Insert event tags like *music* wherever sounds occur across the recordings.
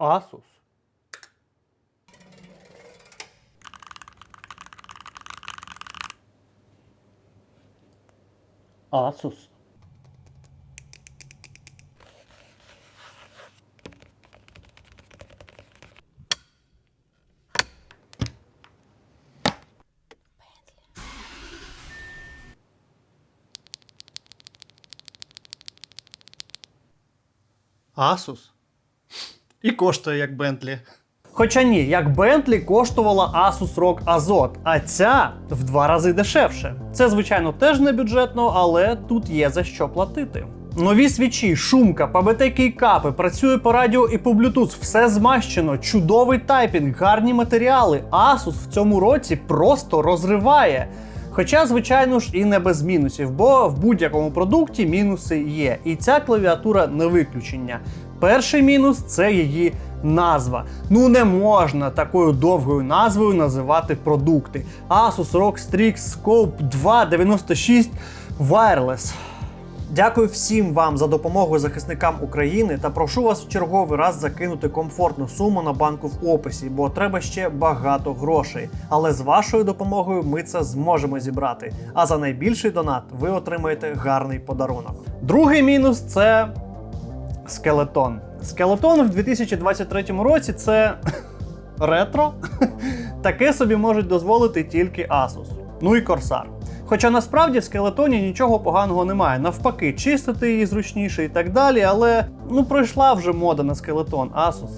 ossos. Ossos. Ossos. І коштує як Bentley. Хоча ні, як Bentley коштувала Asus ROG Azot, а ця в два рази дешевше. Це, звичайно, теж не бюджетно, але тут є за що платити. Нові свічі, шумка, ПБТ кейкапи, працює по радіо і по Bluetooth, все змащено, чудовий тайпінг, гарні матеріали. Asus в цьому році просто розриває. Хоча, звичайно ж, і не без мінусів, бо в будь-якому продукті мінуси є. І ця клавіатура не виключення. Перший мінус це її назва. Ну не можна такою довгою назвою називати продукти. Asus ROG Strix Scope 296 Wireless. Дякую всім вам за допомогу захисникам України та прошу вас в черговий раз закинути комфортну суму на банку в описі, бо треба ще багато грошей. Але з вашою допомогою ми це зможемо зібрати. А за найбільший донат ви отримаєте гарний подарунок. Другий мінус це скелетон. Скелетон в 2023 році це *laughs* ретро. *laughs* Таке собі можуть дозволити тільки Asus. Ну і Corsair. Хоча насправді в скелетоні нічого поганого немає. Навпаки, чистити її зручніше і так далі, але ну пройшла вже мода на скелетон Asus.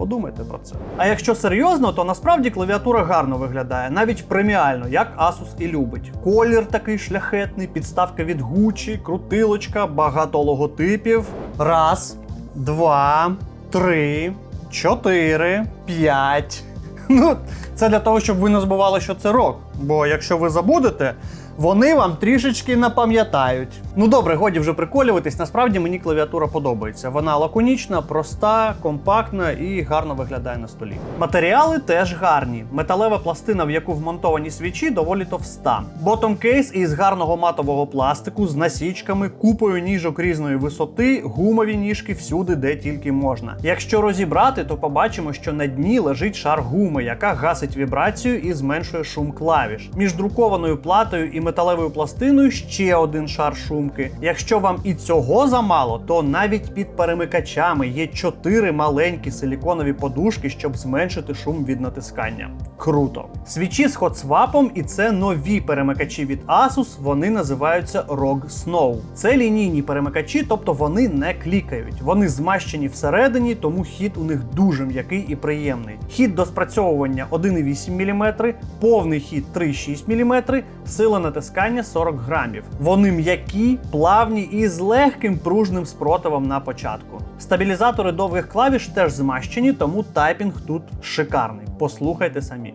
Подумайте про це. А якщо серйозно, то насправді клавіатура гарно виглядає, навіть преміально, як Asus і любить. Колір такий шляхетний, підставка від Gucci, крутилочка, багато логотипів. Раз, два, три, чотири, п'ять. *laughs* Ну, це для того, щоб ви не забували, що це рок. Бо якщо ви забудете, вони вам трішечки напам'ятають. Ну добре, годі вже приколюватись. Насправді мені клавіатура подобається. Вона лаконічна, проста, компактна і гарно виглядає на столі. Матеріали теж гарні. Металева пластина, в яку вмонтовані свічі, доволі товста. Ботом кейс із гарного матового пластику з насічками, купою ніжок різної висоти, гумові ніжки всюди, де тільки можна. Якщо розібрати, то побачимо, що на дні лежить шар гуми, яка гасить вібрацію і зменшує шум клавіш. Між друкованою платою і металевою пластиною ще один шар шумки. Якщо вам і цього замало, то навіть під перемикачами є чотири маленькі силіконові подушки, щоб зменшити шум від натискання. Круто. Свічі з хотсвапом, і це нові перемикачі від Asus. Вони називаються ROG Snow. Це лінійні перемикачі, тобто вони не клікають. Вони змащені всередині, тому хід у них дуже м'який і приємний. Хід до спрацьовування 1,8 мм, повний хід 3,6 мм, сила натискання 40 грамів. Вони м'які, плавні і з легким пружним спротивом на початку. Стабілізатори довгих клавіш теж змащені, тому тайпінг тут шикарний. Послухайте самі.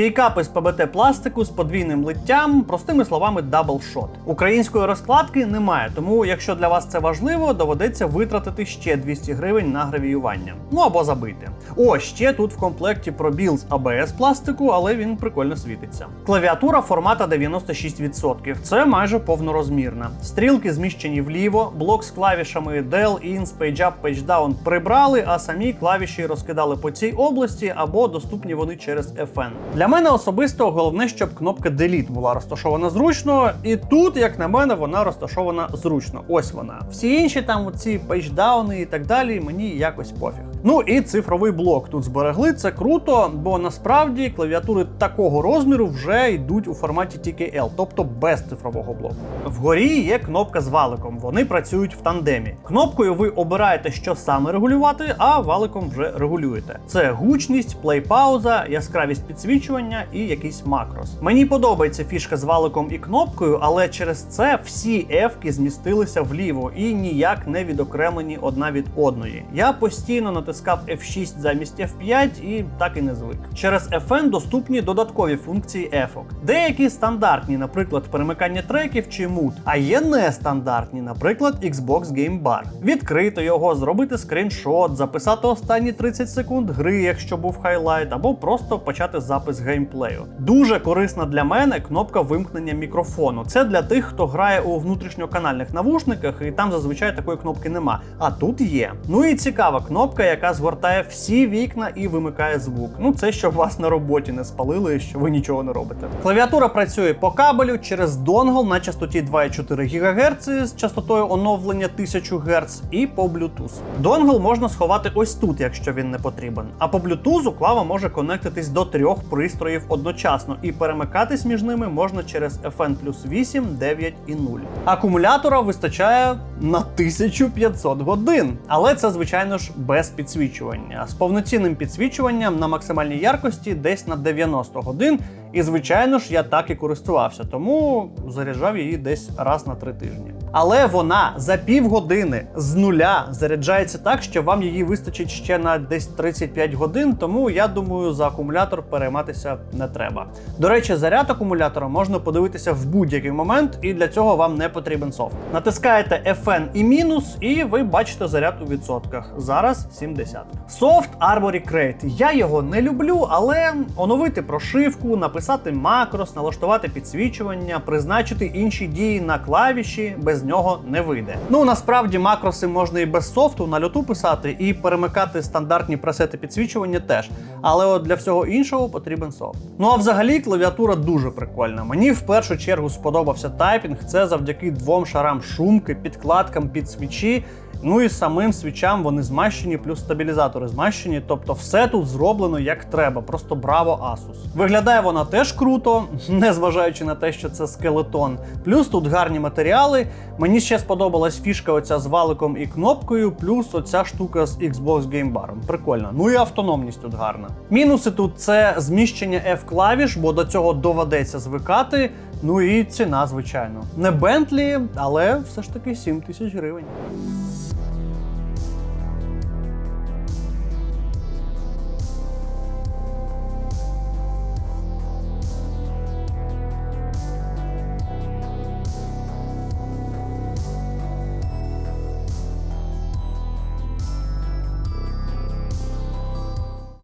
Кейкапи з ПБТ пластику з подвійним литтям, простими словами, даблшот. Української розкладки немає, тому якщо для вас це важливо, доведеться витратити ще 200 гривень на гравіювання. Ну або забити. О, ще тут в комплекті пробіл з ABS пластику, але він прикольно світиться. Клавіатура формата 96%. Це майже повнорозмірна. Стрілки зміщені вліво, блок з клавішами Del, Ins, Page Up, Page Down прибрали, а самі клавіші розкидали по цій області або доступні вони через FN. Для мене особисто головне, щоб кнопка Delete була розташована зручно, і тут, як на мене, вона розташована зручно. Ось вона. Всі інші там ці пейдждауни і так далі, мені якось пофіг. Ну і цифровий блок тут зберегли. Це круто, бо насправді клавіатури такого розміру вже йдуть у форматі TKL, тобто без цифрового блоку. Вгорі є кнопка з валиком. Вони працюють в тандемі. Кнопкою ви обираєте, що саме регулювати, а валиком вже регулюєте. Це гучність, плей-пауза, яскравість підсвічування і якийсь макрос. Мені подобається фішка з валиком і кнопкою, але через це всі ефки змістилися вліво і ніяк не відокремлені одна від одної. Я постійно натискаю натискав F6 замість F5 і так і не звик. Через FN доступні додаткові функції ефок. Деякі стандартні, наприклад, перемикання треків чи мут, а є нестандартні, наприклад, Xbox Game Bar. Відкрити його, зробити скріншот, записати останні 30 секунд гри, якщо був хайлайт, або просто почати запис геймплею. Дуже корисна для мене кнопка вимкнення мікрофону. Це для тих, хто грає у внутрішньоканальних навушниках, і там зазвичай такої кнопки нема. А тут є. Ну і цікава кнопка, яка згортає всі вікна і вимикає звук. Ну це щоб вас на роботі не спалили, що ви нічого не робите. Клавіатура працює по кабелю через донгл на частоті 2,4 ГГц з частотою оновлення 1000 Гц і по Bluetooth. Донгл можна сховати ось тут, якщо він не потрібен. А по Bluetooth клава може конектитись до трьох пристроїв одночасно, і перемикатись між ними можна через FN плюс 8, 9 і 0. Акумулятора вистачає на 1500 годин, але це, звичайно ж, без підсвічування. З повноцінним підсвічуванням на максимальній яркості десь на 90 годин. І звичайно ж, я так і користувався, тому заряджав її десь раз на три тижні. Але вона за півгодини з нуля заряджається так, що вам її вистачить ще на десь 35 годин. Тому я думаю, за акумулятор перейматися не треба. До речі, заряд акумулятора можна подивитися в будь-який момент, і для цього вам не потрібен софт. Натискаєте FN і мінус, і ви бачите заряд у відсотках. Зараз 70. Софт Armory Crate. Я його не люблю, але оновити прошивку, написати макрос, налаштувати підсвічування, призначити інші дії на клавіші без нього не вийде. Ну насправді макроси можна і без софту на льоту писати, і перемикати стандартні пресети підсвічування теж. Але от для всього іншого потрібен софт. Ну а взагалі клавіатура дуже прикольна. Мені в першу чергу сподобався тайпінг. Це завдяки двом шарам шумки, підкладкам під свічі. Ну і самим свічам вони змащені, плюс стабілізатори змащені. Тобто все тут зроблено як треба. Просто браво Asus. Виглядає вона теж круто, *laughs* незважаючи на те, що це скелетон. Плюс тут гарні матеріали. Мені ще сподобалась фішка оця з валиком і кнопкою, плюс оця штука з Xbox Game Bar. Прикольно. Ну і автономність тут гарна. Мінуси тут це зміщення F-клавіш, бо до цього доведеться звикати. Ну і ціна, звичайно. Не Bentley, але все ж таки 7 тисяч гривень.